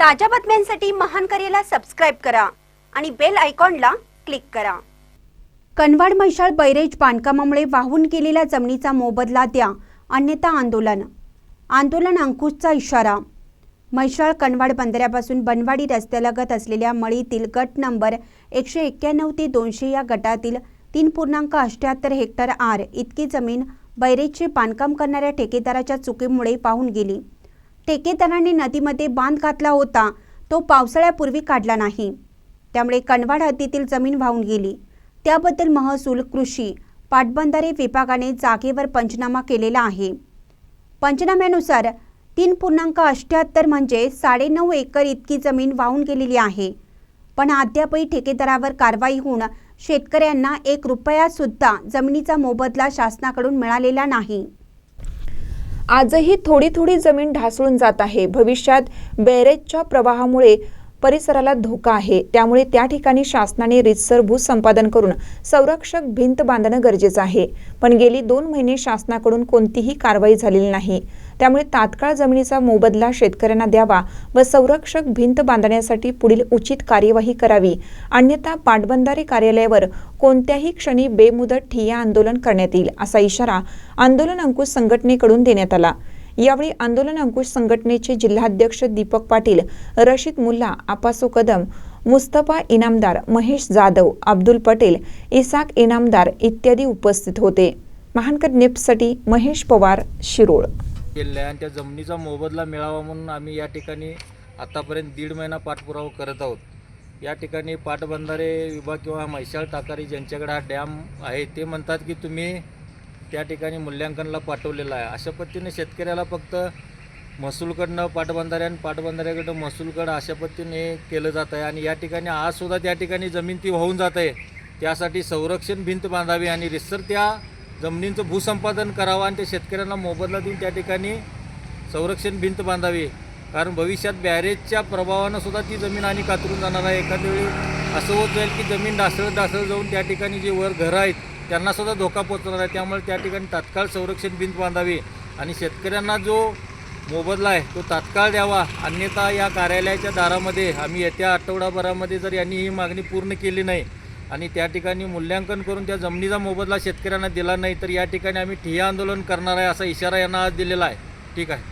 ताज्या बातम्यांसाठी महान करेला सबस्क्राईब करा आणि बेल आयकॉनला क्लिक करा. कनवाड म्हैसाळ बैरेज बांधकामामुळे वाहून गेलेल्या जमिनीचा मोबदला द्या अन्यथा आंदोलन. आंदोलन अंकुशचा इशारा. म्हैसाळ कनवाड बंदऱ्यापासून बनवाडी रस्त्यालगत असलेल्या मळीतील गट नंबर एकशे एक्क्याण्णव ते दोनशे या गटातील तीन पूर्णांक अष्ट्याहत्तर हेक्टर आर इतकी जमीन बैरेजचे बांधकाम करणाऱ्या ठेकेदाराच्या चुकीमुळे पाहून गेली. ठेकेदारांनी नदीमध्ये बांध घातला होता. तो पावसाळ्यापूर्वी काढला नाही. त्यामुळे कणवाड हद्दीतील जमीन वाहून गेली. त्याबद्दल महसूल कृषी पाटबंधारे विभागाने जागेवर पंचनामा केलेला आहे. पंचनाम्यानुसार तीन पूर्णांक अठ्ठ्याहत्तर म्हणजे साडेनऊ एकर इतकी जमीन वाहून गेलेली आहे. पण अद्यापही ठेकेदारावर कारवाई होऊन शेतकऱ्यांना एक रुपयासुद्धा जमिनीचा मोबदला शासनाकडून मिळालेला नाही. आजही थोडी थोडी जमीन ढासळून जात आहे. भविष्यात बॅरेजच्या प्रवाहामुळे परिसराला धोका आहे. त्यामुळे त्या ठिकाणी शासनाने रितसर भूसंपादन करून संरक्षक भिंत बांधणं गरजेचं आहे. पण गेली दोन महिने शासनाकडून कोणतीही कारवाई झालेली नाही. त्यामुळे तात्काळ जमिनीचा मोबदला शेतकऱ्यांना द्यावा व संरक्षक भिंत बांधण्यासाठी पुढील उचित कार्यवाही करावी. अन्यथा पाटबंधारे कार्यालयावर कोणत्याही क्षणी बेमुदत ठिय्या आंदोलन करण्यात येईल असा इशारा आंदोलन अंकुश संघटनेकडून देण्यात आला. यावेळी आंदोलन अंकुश संघटनेचे जिल्हाध्यक्ष दीपक पाटील रशीद मुल्ला आपासो कदम मुस्तफा इनामदार महेश जाधव अब्दुल पटेल इसाक इनामदार इत्यादी उपस्थित होते. महानकर निप्ससाठी महेश पवार शिरोळ. केलेलं आणि त्या जमिनीचा मोबदला मिळावा म्हणून आम्ही या ठिकाणी आत्तापर्यंत दीड महिना पाठपुरावा करत आहोत. या ठिकाणी पाटबंधारे विभाग किंवा म्हैशाळ ताकारी ज्यांच्याकडे हा डॅम आहे ते म्हणतात की तुम्ही त्या ठिकाणी मूल्यांकनला पाठवलेलं आहे. अशा पद्धतीने शेतकऱ्याला फक्त महसूलकडनं पाटबंधारे आणि पाटबंधाऱ्याकडनं महसूलकडं अशा पद्धतीने केलं जात आहे. आणि या ठिकाणी आजसुद्धा त्या ठिकाणी जमीन ती वाहून जात आहे. त्यासाठी संरक्षण भिंत बांधावी आणि रिसर त्या जमिनींचं भूसंपादन करावं आणि त्या शेतकऱ्यांना मोबदला देऊन त्या ठिकाणी संरक्षण भिंत बांधावी. कारण भविष्यात बॅरेजच्या प्रभावानं सुद्धा ती जमीन आणि कातरून जाणार आहे. एखाद्या वेळी असं होत जाईल की जमीन ढासळत ढासळत जाऊन त्या ठिकाणी जे वर घरं आहेत त्यांना सुद्धा धोका पोचणार आहे. त्यामुळे त्या ठिकाणी तात्काळ संरक्षण भिंत बांधावी आणि शेतकऱ्यांना जो मोबदला आहे तो तात्काळ द्यावा. अन्यथा या कार्यालयाच्या दारामध्ये आम्ही येत्या आठवडाभरामध्ये जर यांनी ही मागणी पूर्ण केली नाही आणि त्या ठिकाणी मूल्यांकन करून त्या जमिनीचा मोबदला शेतकऱ्यांना दिला नाही तर या ठिकाणी आम्ही ठिय्या आंदोलन करणार आहे असा इशारा यांना आज दिलेला आहे. ठीक आहे.